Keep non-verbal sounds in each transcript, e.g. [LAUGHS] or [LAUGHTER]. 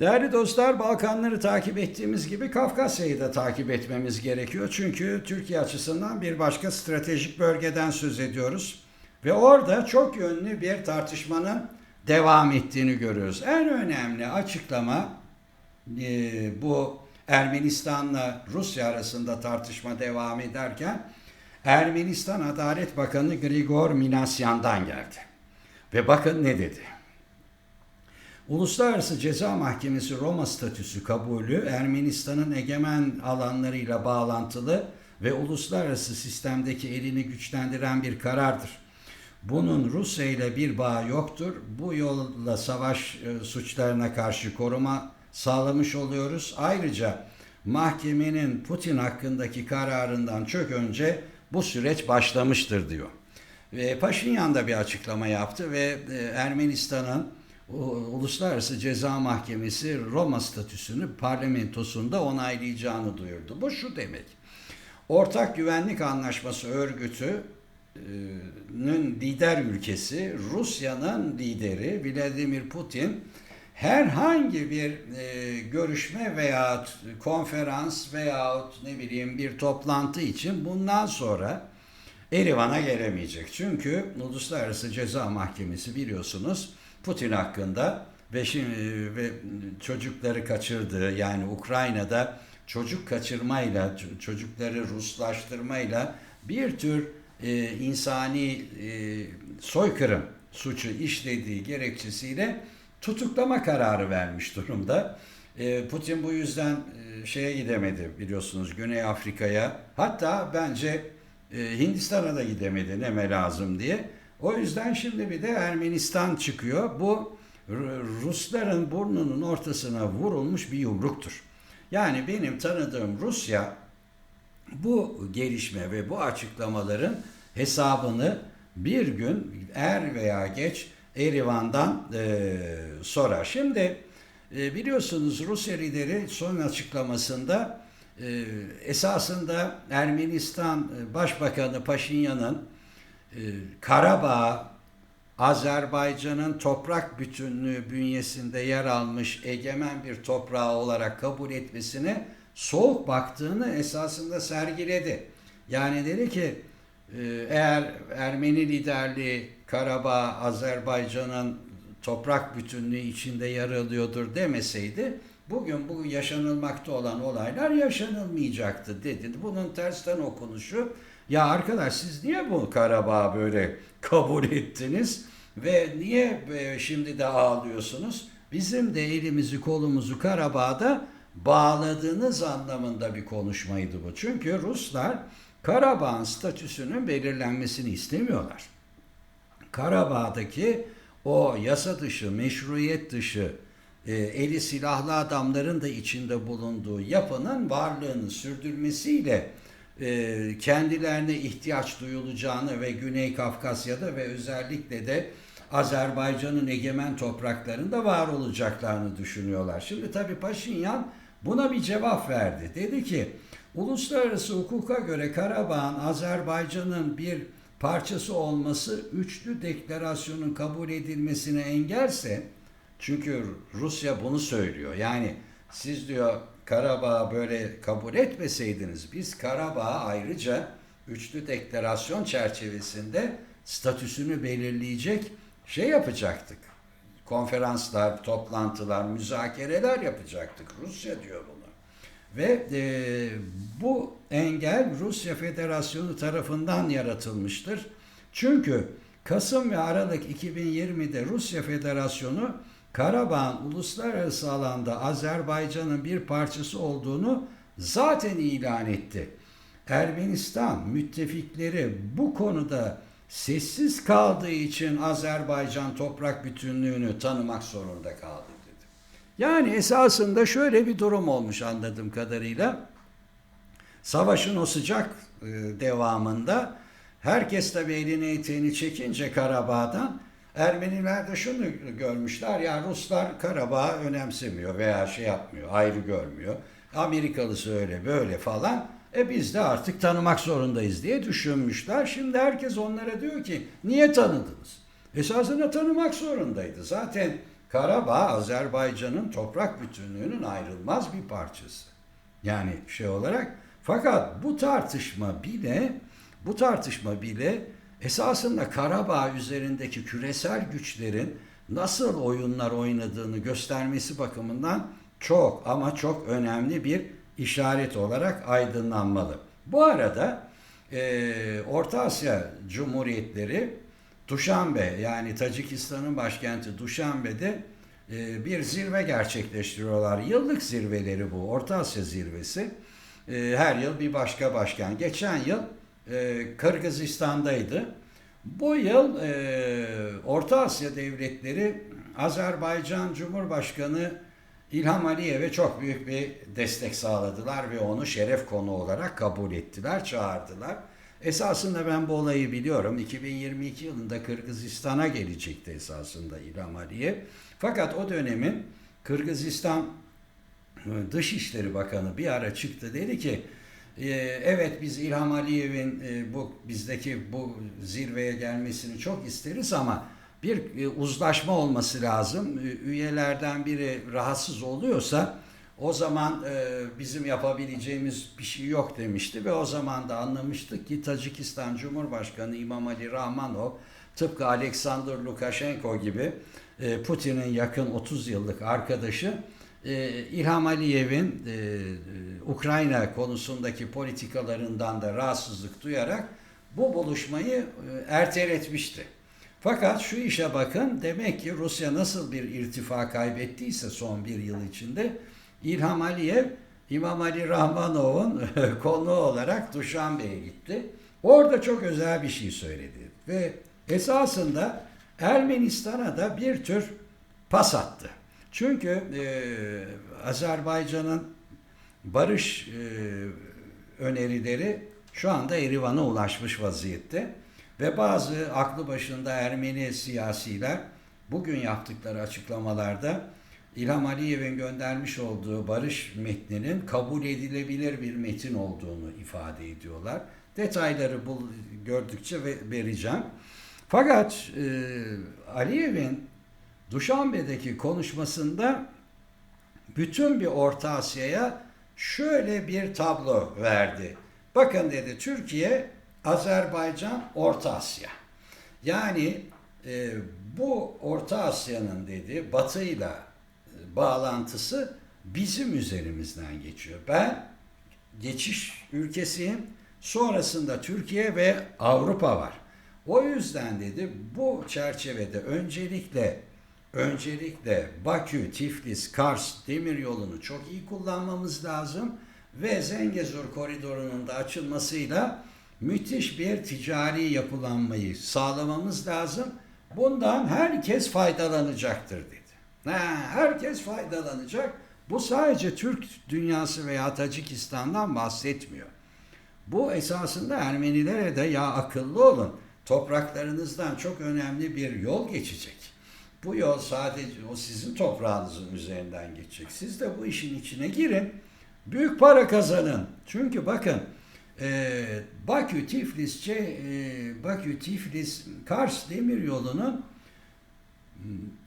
Değerli dostlar, Balkanları takip ettiğimiz gibi Kafkasya'yı da takip etmemiz gerekiyor. Çünkü Türkiye açısından bir başka stratejik bölgeden söz ediyoruz. Ve orada çok yönlü bir tartışmanın devam ettiğini görüyoruz. En önemli açıklama e, bu Ermenistan'la Rusya arasında tartışma devam ederken Ermenistan Adalet Bakanı Grigor Minasyan'dan geldi. Ve bakın ne dedi. Uluslararası Ceza Mahkemesi Roma statüsü kabulü Ermenistan'ın egemen alanlarıyla bağlantılı ve uluslararası sistemdeki elini güçlendiren bir karardır. Bunun Rusya ile bir bağı yoktur. Bu yolla savaş e, suçlarına karşı koruma sağlamış oluyoruz. Ayrıca mahkemenin Putin hakkındaki kararından çok önce bu süreç başlamıştır diyor. Ve Paşinyan da bir açıklama yaptı ve e, Ermenistan'ın Uluslararası Ceza Mahkemesi Roma statüsünü parlamentosunda onaylayacağını duyurdu. Bu şu demek. Ortak Güvenlik Anlaşması örgütünün lider ülkesi Rusya'nın lideri Vladimir Putin herhangi bir e, görüşme veya konferans veya ne bileyim bir toplantı için bundan sonra Erivan'a gelemeyecek. Çünkü Uluslararası Ceza Mahkemesi biliyorsunuz Putin hakkında ve şimdi ve çocukları kaçırdığı yani Ukrayna'da çocuk kaçırmayla çocukları Ruslaştırmayla bir tür e, insani e, soykırım suçu işlediği gerekçesiyle tutuklama kararı vermiş durumda. E, Putin bu yüzden e, şeye gidemedi biliyorsunuz Güney Afrika'ya. Hatta bence e, Hindistan'a da gidemedi neme lazım diye. O yüzden şimdi bir de Ermenistan çıkıyor. Bu Rusların burnunun ortasına vurulmuş bir yumruktur. Yani benim tanıdığım Rusya bu gelişme ve bu açıklamaların hesabını bir gün er veya geç Erivan'dan e, sorar. Şimdi e, biliyorsunuz Rusya lideri son açıklamasında e, esasında Ermenistan Başbakanı Paşinyan'ın e, Karabağ, Azerbaycan'ın toprak bütünlüğü bünyesinde yer almış egemen bir toprağı olarak kabul etmesine soğuk baktığını esasında sergiledi. Yani dedi ki e, eğer Ermeni liderliği Karabağ, Azerbaycan'ın toprak bütünlüğü içinde yer alıyordur demeseydi bugün bu yaşanılmakta olan olaylar yaşanılmayacaktı dedi. Bunun tersten okunuşu ya arkadaş siz niye bu Karabağ böyle kabul ettiniz ve niye e, şimdi de ağlıyorsunuz? Bizim de elimizi kolumuzu Karabağ'da bağladığınız anlamında bir konuşmaydı bu. Çünkü Ruslar Karabağ'ın statüsünün belirlenmesini istemiyorlar. Karabağ'daki o yasa dışı, meşruiyet dışı, e, eli silahlı adamların da içinde bulunduğu yapının varlığını sürdürmesiyle kendilerine ihtiyaç duyulacağını ve Güney Kafkasya'da ve özellikle de Azerbaycan'ın egemen topraklarında var olacaklarını düşünüyorlar. Şimdi tabii Paşinyan buna bir cevap verdi. Dedi ki uluslararası hukuka göre Karabağ'ın Azerbaycan'ın bir parçası olması üçlü deklarasyonun kabul edilmesine engelse çünkü Rusya bunu söylüyor. Yani siz diyor Karabağ böyle kabul etmeseydiniz biz Karabağ ayrıca üçlü deklarasyon çerçevesinde statüsünü belirleyecek şey yapacaktık. Konferanslar, toplantılar, müzakereler yapacaktık. Rusya diyor bunu. Ve e, bu engel Rusya Federasyonu tarafından yaratılmıştır. Çünkü Kasım ve Aralık 2020'de Rusya Federasyonu Karabağ'ın uluslararası alanda Azerbaycan'ın bir parçası olduğunu zaten ilan etti. Ermenistan müttefikleri bu konuda sessiz kaldığı için Azerbaycan toprak bütünlüğünü tanımak zorunda kaldı dedi. Yani esasında şöyle bir durum olmuş anladığım kadarıyla. Savaşın o sıcak e, devamında herkes tabi elini eteğini çekince Karabağ'dan Ermeniler de şunu görmüşler ya Ruslar Karabağ önemsemiyor veya şey yapmıyor, ayrı görmüyor. Amerikalısı öyle böyle falan. E biz de artık tanımak zorundayız diye düşünmüşler. Şimdi herkes onlara diyor ki niye tanıdınız? Esasında tanımak zorundaydı. Zaten Karabağ Azerbaycan'ın toprak bütünlüğünün ayrılmaz bir parçası. Yani şey olarak fakat bu tartışma bile bu tartışma bile esasında Karabağ üzerindeki küresel güçlerin nasıl oyunlar oynadığını göstermesi bakımından çok ama çok önemli bir işaret olarak aydınlanmalı. Bu arada e, Orta Asya Cumhuriyetleri Duşanbe yani Tacikistan'ın başkenti Duşanbe'de e, bir zirve gerçekleştiriyorlar. Yıllık zirveleri bu. Orta Asya zirvesi. E, her yıl bir başka başkan. Geçen yıl e, Kırgızistan'daydı. Bu yıl e, Orta Asya devletleri Azerbaycan Cumhurbaşkanı İlham Aliyev'e çok büyük bir destek sağladılar ve onu şeref konu olarak kabul ettiler, çağırdılar. Esasında ben bu olayı biliyorum. 2022 yılında Kırgızistan'a gelecekti esasında İlham Aliyev. Fakat o dönemin Kırgızistan Dışişleri Bakanı bir ara çıktı dedi ki e, evet biz İlham Aliyev'in e, bu bizdeki bu zirveye gelmesini çok isteriz ama bir uzlaşma olması lazım. Üyelerden biri rahatsız oluyorsa o zaman bizim yapabileceğimiz bir şey yok demişti ve o zaman da anlamıştık ki Tacikistan Cumhurbaşkanı İmamali Rahmanov tıpkı Alexander Lukashenko gibi Putin'in yakın 30 yıllık arkadaşı İlham Aliyev'in Ukrayna konusundaki politikalarından da rahatsızlık duyarak bu buluşmayı erteletmişti. Fakat şu işe bakın demek ki Rusya nasıl bir irtifa kaybettiyse son bir yıl içinde İlham Aliyev İmam Ali Rahmanov'un [LAUGHS] konu olarak Duşanbe'ye gitti. Orada çok özel bir şey söyledi ve esasında Ermenistan'a da bir tür pas attı. Çünkü e, Azerbaycan'ın barış e, önerileri şu anda Erivan'a ulaşmış vaziyette. Ve bazı aklı başında Ermeni siyasiler bugün yaptıkları açıklamalarda İlham Aliyev'in göndermiş olduğu barış metninin kabul edilebilir bir metin olduğunu ifade ediyorlar. Detayları bul, gördükçe vereceğim. Fakat e, Aliyev'in Duşanbe'deki konuşmasında bütün bir Orta Asya'ya şöyle bir tablo verdi. Bakın dedi Türkiye Azerbaycan, Orta Asya. Yani e, bu Orta Asya'nın dedi batıyla e, bağlantısı bizim üzerimizden geçiyor. Ben geçiş ülkesiyim. Sonrasında Türkiye ve Avrupa var. O yüzden dedi bu çerçevede öncelikle öncelikle Bakü, Tiflis, Kars demir yolunu çok iyi kullanmamız lazım ve Zengezur koridorunun da açılmasıyla müthiş bir ticari yapılanmayı sağlamamız lazım. Bundan herkes faydalanacaktır dedi. Ha, herkes faydalanacak. Bu sadece Türk dünyası veya Tacikistan'dan bahsetmiyor. Bu esasında Ermenilere de ya akıllı olun. Topraklarınızdan çok önemli bir yol geçecek. Bu yol sadece o sizin toprağınızın üzerinden geçecek. Siz de bu işin içine girin. Büyük para kazanın. Çünkü bakın e, Bakü Tiflis e, Bakü Tiflis Kars demir yolunun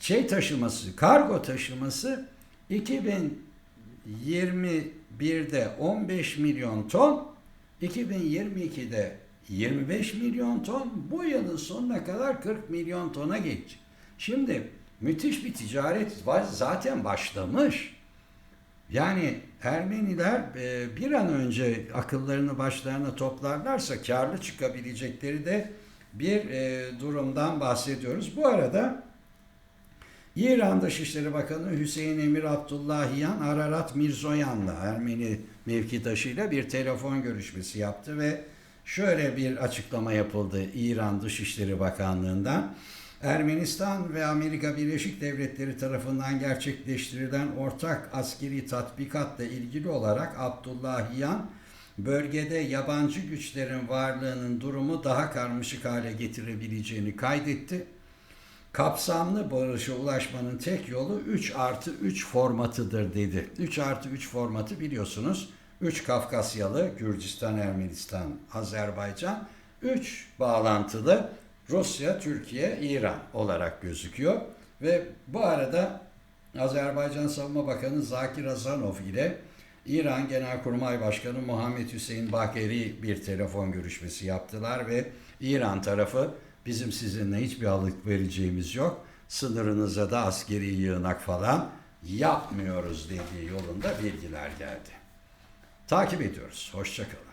şey taşıması, kargo taşıması 2021'de 15 milyon ton, 2022'de 25 milyon ton, bu yılın sonuna kadar 40 milyon tona gelecek. Şimdi müthiş bir ticaret var, zaten başlamış. Yani Ermeniler e, bir an önce akıllarını başlarına toplarlarsa karlı çıkabilecekleri de bir e, durumdan bahsediyoruz. Bu arada İran Dışişleri Bakanı Hüseyin Emir Abdullahiyan Ararat Mirzoyan'la Ermeni mevkidaşıyla bir telefon görüşmesi yaptı ve şöyle bir açıklama yapıldı İran Dışişleri Bakanlığı'ndan. Ermenistan ve Amerika Birleşik Devletleri tarafından gerçekleştirilen ortak askeri tatbikatla ilgili olarak Abdullahiyan, bölgede yabancı güçlerin varlığının durumu daha karmaşık hale getirebileceğini kaydetti. Kapsamlı barışa ulaşmanın tek yolu 3 artı 3 formatıdır dedi. 3 artı 3 formatı biliyorsunuz. 3 Kafkasyalı, Gürcistan, Ermenistan, Azerbaycan, 3 bağlantılı Rusya, Türkiye, İran olarak gözüküyor. Ve bu arada Azerbaycan Savunma Bakanı Zakir Azanov ile İran Genelkurmay Başkanı Muhammed Hüseyin Bakeri bir telefon görüşmesi yaptılar ve İran tarafı bizim sizinle hiçbir alık vereceğimiz yok. Sınırınıza da askeri yığınak falan yapmıyoruz dediği yolunda bilgiler geldi. Takip ediyoruz. Hoşçakalın.